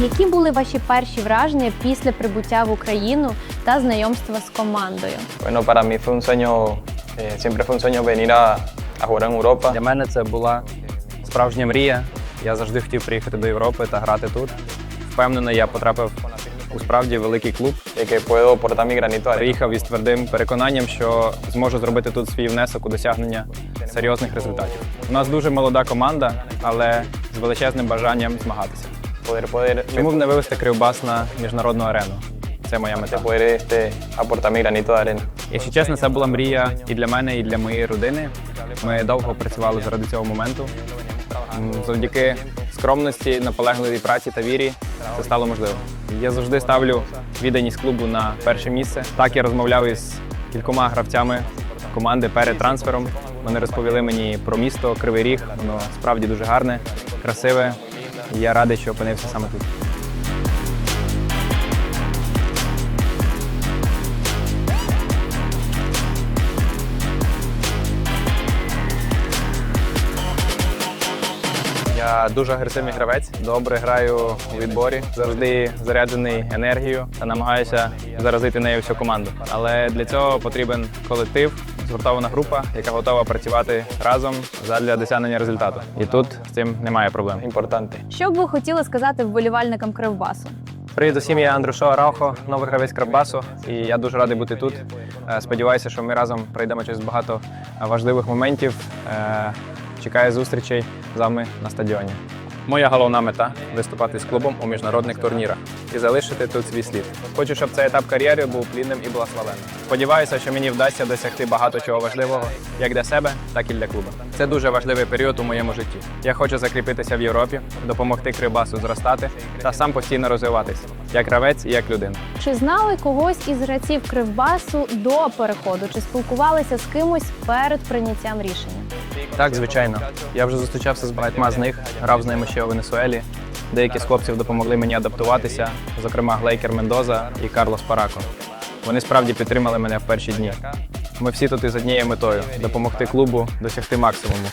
Які були ваші перші враження після прибуття в Україну та знайомства з командою? Bueno, para mí fue un sueño, eh, siempre fue un sueño venir a, a jugar en Europa. Для мене це була справжня мрія. Я завжди хотів приїхати до Європи та грати тут. Впевнений, я потрапив у справді великий клуб. y que puedo aportar mi granito de arena. Приїхав із твердим переконанням, що зможу зробити тут свій внесок у досягнення серйозних результатів. У нас дуже молода команда, але з величезним бажанням змагатися. Poder, poder, Чому б не вивести Кривбас на міжнародну арену? Це моя мета. poder este, aportar mi granito de arena. Якщо чесно, це була мрія і для мене, і для моєї родини. Ми довго працювали заради цього моменту. М, Завдяки скромності, наполегливій праці та вірі це стало можливим. Я завжди ставлю відданість клубу на перше місце. Так я розмовляв із кількома гравцями команди перед трансфером. Вони розповіли мені про місто Кривий Ріг. Воно справді дуже гарне, красиве. Я радий, що опинився саме тут. Я дуже агресивний гравець, добре граю у відборі, завжди заряджений енергією та намагаюся заразити нею всю команду. Але для цього потрібен колектив, згуртована група, яка готова працювати разом задля досягнення результату. І тут з цим немає проблем. Importante. Що б ви хотіли сказати вболівальникам Кривбасу? Привіт усім, я Андрюшо Араухо, новий гравець Кравбасу, і я дуже радий бути тут. Е, Сподіваюся, що ми разом пройдемо через багато важливих моментів. Е, Чекаю зустрічей з вами на стадіоні. Моя головна мета виступати з клубом у міжнародних турнірах і залишити тут свій слід. Хочу, щоб цей етап кар'єри був плідним і благословенним. Сподіваюся, що мені вдасться досягти багато чого важливого як для себе, так і для клубу. Це дуже важливий період у моєму житті. Я хочу закріпитися в Європі, допомогти Кривбасу зростати та сам постійно розвиватися як гравець і як людина. Чи знали когось із гравців Кривбасу до переходу? Чи спілкувалися з кимось перед прийняттям рішення? Так, звичайно. Я вже зустрічався з багатьма з них, грав з ними ще у Венесуелі. Деякі з хлопців допомогли мені адаптуватися, зокрема Глейкер Мендоза і Карлос Парако. Вони справді підтримали мене в перші дні. Ми всі тут із однією метою допомогти клубу досягти максимуму.